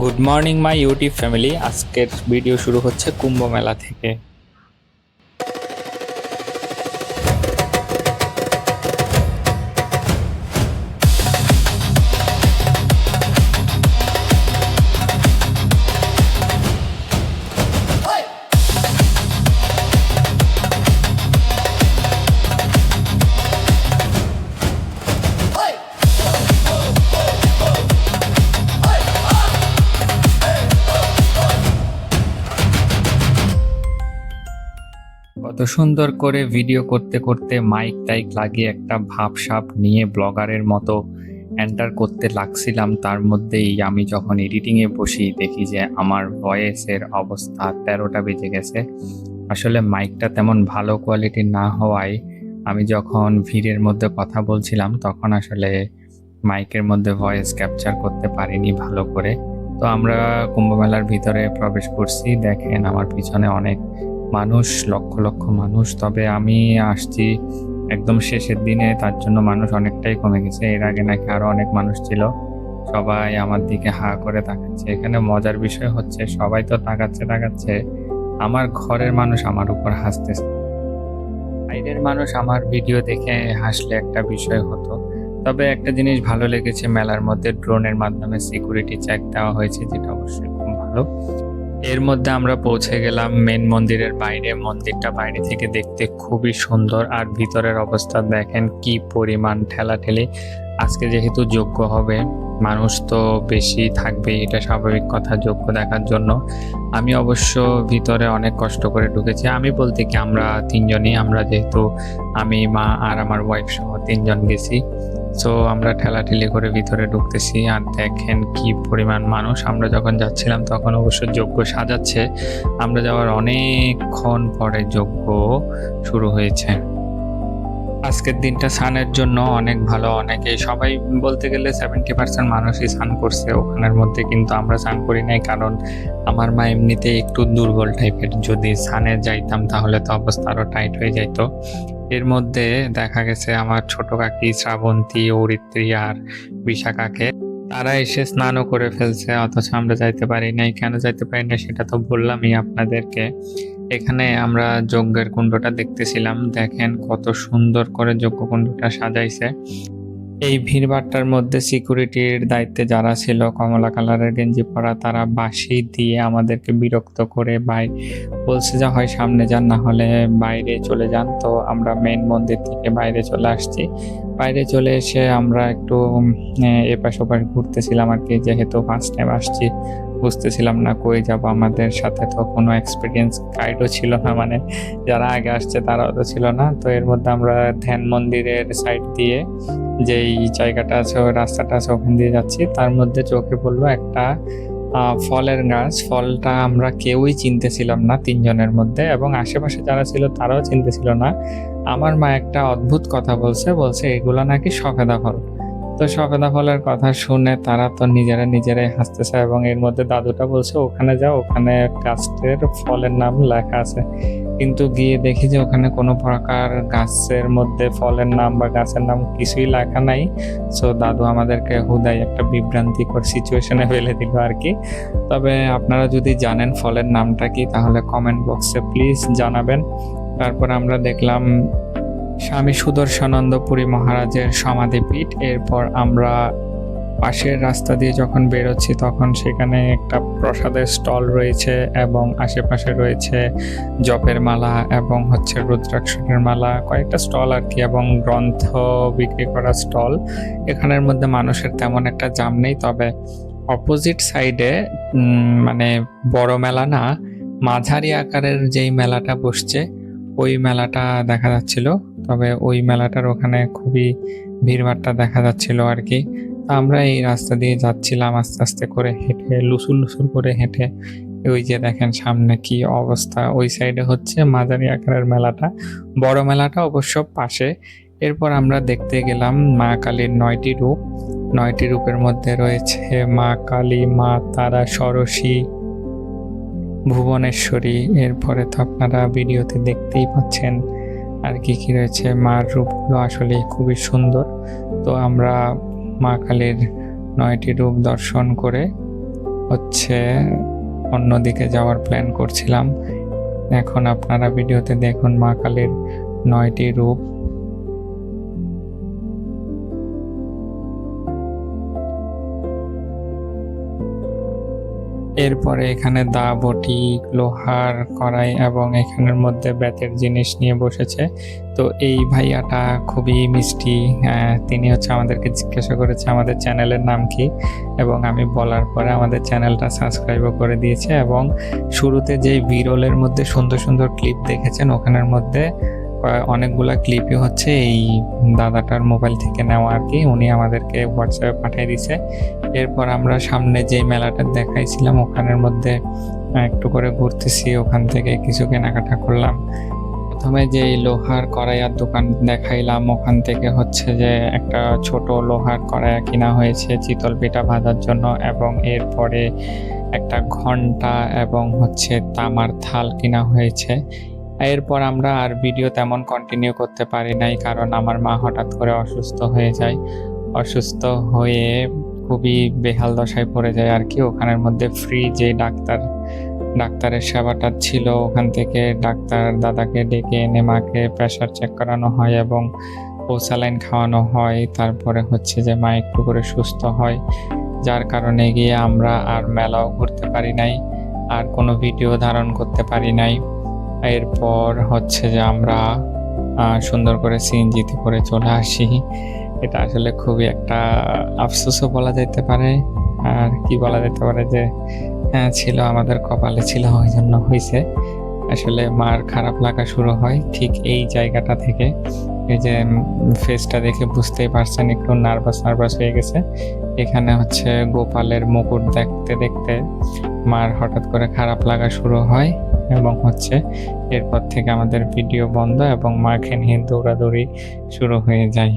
Good morning my YouTube family আজকের video শুরু হচ্ছে কুম্ভ মেলা থেকে। কত সুন্দর করে ভিডিও করতে করতে মাইক টাইক লাগিয়ে একটা ভাবসাপ নিয়ে ব্লগারের মতো এন্টার করতে লাগছিলাম। তার মধ্যেই আমি যখন এডিটিংয়ে বসি, দেখি যে আমার ভয়েসের অবস্থা তেরোটা বেজে গেছে। আসলে মাইকটা তেমন ভালো কোয়ালিটির না হওয়ায় আমি যখন ভিড়ের মধ্যে কথা বলছিলাম, তখন আসলে মাইকের মধ্যে ভয়েস ক্যাপচার করতে পারিনি ভালো করে। তো আমরা কুম্ভমেলার ভিতরে প্রবেশ করছি। দেখেন আমার পিছনে অনেক মানুষ, লক্ষ লক্ষ মানুষ। তবে আমি আসছি একদম শেষের দিনে, তার জন্য মানুষ অনেকটাই কমে গেছে। এর আগে নাকি আরও অনেক মানুষ ছিল। সবাই আমার দিকে হা করে তাকাচ্ছে। এখানে মজার বিষয় হচ্ছে, সবাই তো তাকাচ্ছে তাকাচ্ছে। আমার ঘরের মানুষ আমার উপর হাসতেছে। বাইরের মানুষ আমার ভিডিও দেখে হাসলে একটা বিষয় হতো। তবে একটা জিনিস ভালো লেগেছে, মেলার মধ্যে ড্রোনের মাধ্যমে সিকিউরিটি চেক দেওয়া হয়েছে, যেটা অবশ্যই খুব ভালো। এর মধ্যে আমরা পৌঁছে গেলাম মেন মন্দিরের বাইরে। মন্দিরটা বাইরে থেকে দেখতে খুবই সুন্দর আর ভিতরের অবস্থা দেখেন কি পরিমাণ ঠেলাঠেলি। আজকে যেহেতু যোগ্য হবে, মানুষ তো বেশি থাকবে এটা স্বাভাবিক কথা যোগ্য দেখার জন্য। আমি অবশ্য ভিতরে অনেক কষ্ট করে ঢুকেছি। আমি বলতে কি, আমরা তিনজনই, আমরা যেহেতু আমি, মা আর আমার ওয়াইফ সহ তিনজন গেছি। সো আমরা ঠেলাঠেলি করে ভিতরে ঢুকতেছি আর দেখেন কি পরিমাণ মানুষ। আমরা যখন যাচ্ছিলাম তখন অবশ্য যজ্ঞ সাজাচ্ছে। আমরা যাওয়ার অনেকক্ষণ পরে যজ্ঞ শুরু হয়েছে। আজকের দিনটা স্নানের জন্য অনেক ভালো অনেকে সবাই বলতে গেলে সেভেন্টি পার্সেন্ট মানুষই স্নান করছে। ওখানের মধ্যে কিন্তু আমরা স্নান করি নাই কারণ আমার মা এমনিতে একটু দুর্বল টাইপের যদি স্নানে যাইতাম তাহলে তো অবস্থা আরও টাইট হয়ে যাইতো। এর মধ্যে দেখা গেছে আমার ছোট কাকি শ্রাবন্তী, অরিত্রী আর বিশাখাকে। তারা এসে স্নানও করে ফেলছে, অথচ আমরা যাইতে পারি নাই। কেন যাইতে পারি না সেটা তো বললামই আপনাদেরকে। এখানে আমরা যজ্ঞের কুণ্ডটা দেখতেছিলাম। দেখেন কত সুন্দর করে যজ্ঞ কুণ্ডটা সাজাইছে। এই ভিড়ভাট্টার মধ্যে সিকিউরিটির দায়িত্বে যারা ছিল, কমলা কালারের গেঞ্জি পরা, তারা বাঁশি দিয়ে আমাদেরকে বিরক্ত করে বাই বলছে যে হয় সামনে যান, না হলে বাইরে চলে যান। তো আমরা মেন মন্দির থেকে বাইরে চলে আসছি। বাইরে চলে এসে আমরা একটু এপাশ ওপাশ ঘুরতেছিলাম আর কি। যেহেতু ফার্স্ট টাইম আসছি, বুঝতেছিলাম না কই যাব আমাদের সাথে। তো কোনো এক্সপিরিয়েন্স গাইডও ছিল না মানে যারা আগে আসছে তারাও তো ছিল না। তো এর মধ্যে আমরা ধ্যান মন্দিরের সাইড দিয়ে যেই জায়গাটা আছে, ওই রাস্তাটা আছে, ওখান দিয়ে যাচ্ছি। তার মধ্যে চোখে পড়ল একটা ফলের গাছ। ফলটা আমরা কেউই চিনতেছিলাম না তিনজনের মধ্যে এবং আশেপাশে যারা ছিল তারাও চিনতেছিল না। আমার মা একটা অদ্ভুত কথা বলছে বলছে, এগুলা নাকি সফেদা ফল। তো সফেদা ফলের কথা শুনে তারা তো নিজেরা নিজেরাই হাসতেছে এবং এর মধ্যে দাদুটা বলছে, ওখানে যাও, ওখানে গাছের ফলের নাম লেখা আছে। কিন্তু গিয়ে দেখি যে ওখানে কোনো প্রকার গাছের মধ্যে ফলের নাম বা গাছের নাম কিছুই লেখা নাই। সো দাদু আমাদেরকে হুদাই একটা বিভ্রান্তিকর সিচুয়েশনে ফেলে দিল আর কি। তবে আপনারা যদি জানেন ফলের নামটা কি, তাহলে কমেন্ট বক্সে প্লিজ জানাবেন। তারপর আমরা দেখলাম স্বামী সুদর্শানন্দ পুরী মহারাজের সমাধিপীঠ। এরপর আমরা পাশের রাস্তা দিয়ে যখন বেরোচ্ছি, তখন সেখানে একটা প্রসাদের স্টল রয়েছে এবং আশেপাশে রয়েছে জপের মালা এবং হচ্ছে রুদ্রাক্ষরের মালা, কয়েকটা স্টল আর কি এবং গ্রন্থ বিক্রি করা স্টল। এখানের মধ্যে মানুষের তেমন একটা জাম নেই, তবে অপোজিট সাইডে মানে বড় মেলা না, মাঝারি আকারের যেই মেলাটা বসছে, ওই মেলাটা দেখা যাচ্ছিল। তবে ওই মেলাটার ওখানে খুবই ভিড়ভাট্টা দেখা যাচ্ছিল আর কি। আমরা এই রাস্তা দিয়ে যাচ্ছিলাম আস্তে আস্তে করে হেঁটে, লুসুর লুসুর করে হেঁটে। ওই যে দেখেন সামনে কি অবস্থা। ওই সাইডে হচ্ছে মাঝারি আকারের মেলাটা। বড় মেলাটা অবশ্য পাশে। এরপর আমরা দেখতে গেলাম মা কালীর নয়টি রূপ। নয়টি রূপের মধ্যে রয়েছে মা কালী, মা তারা, সরসী, ভুবনেশ্বরী। এরপরে তো আপনারা ভিডিওতে দেখতেই পাচ্ছেন আর কি কি রয়েছে। মার রূপগুলো আসলে খুবই সুন্দর। তো আমরা মা কালীর নয়টি রূপ দর্শন করে হচ্ছে অন্যদিকে যাওয়ার প্ল্যান করছিলাম। এখন আপনারা ভিডিওতে দেখুন মা কালীর নয়টি রূপ। এরপরে এখানে দা, বটি, লোহার কড়াই এবং এখানের মধ্যে ব্যাতের জিনিস নিয়ে বসেছে। তো এই ভাইয়াটা খুবই মিষ্টি তিনি হচ্ছে আমাদেরকে জিজ্ঞাসা করেছে আমাদের চ্যানেলের নাম কি এবং আমি বলার পরে আমাদের চ্যানেলটা সাবস্ক্রাইবও করে দিয়েছে এবং শুরুতে যেই বিরলের মধ্যে সুন্দর সুন্দর ক্লিপ দেখেছেন, ওখানের মধ্যে অনেকগুলা ক্লিপই হচ্ছে এই দাদাটার মোবাইল থেকে নেওয়া আর কি। উনি আমাদেরকে হোয়াটসঅ্যাপে পাঠিয়ে দিছে। এরপর আমরা সামনে যে মেলাটা দেখাইছিলাম, ওখানের মধ্যে একটু করে ঘুরতেছি। ওখান থেকে কিছু কেনাকাটা করলাম। প্রথমে যে লোহার কড়াইয়ার দোকান দেখাইলাম, ওখান থেকে হচ্ছে যে একটা ছোট লোহার কড়াইয়া কিনা হয়েছে চিতল পিঠা ভাজার জন্য এবং এরপরে একটা ঘণ্টা এবং হচ্ছে তামার থাল কিনা হয়েছে। এরপর আমরা আর ভিডিও তেমন কন্টিনিউ করতে পারি নাই, কারণ আমার মা হঠাৎ করে অসুস্থ হয়ে যায়। অসুস্থ হয়ে খুবই বেহাল দশায় পড়ে যায় আর কি। ওখানের মধ্যে ফ্রি যে ডাক্তার, ডাক্তারের সেবাটা ছিল, ওখান থেকে ডাক্তার দাদাকে ডেকে এনে মাকে প্রেশার চেক করানো হয় এবং ও খাওয়ানো হয়। তারপরে হচ্ছে যে মা একটু করে সুস্থ হয়, যার কারণে গিয়ে আমরা আর মেলাও ঘুরতে পারি নাই, আর কোনো ভিডিও ধারণ করতে পারি নাই। এরপর হচ্ছে যে আমরা সুন্দর করে সিএনজিতে করে চলে আসি। এটা আসলে খুবই একটা, আফসোসও বলা যেতে পারে। আর কি বলা যেতে পারে যে হ্যাঁ ছিল আমাদের কপালে, ছিল ওই জন্য হয়েছে আসলে মার খারাপ লাগা শুরু হয় ঠিক এই জায়গাটা থেকে। এই যে ফেসটা দেখে বুঝতেই পারছেন, একটু নার্ভাস নার্ভাস হয়ে গেছে। এখানে হচ্ছে গোপালের মুকুট দেখতে দেখতে মার হঠাৎ করে খারাপ লাগা শুরু হয়। এবং হচ্ছে এরপর থেকে আমাদের ভিডিও বন্ধ এবং মাকে নিয়ে দৌড়াদৌড়ি শুরু হয়ে যায়।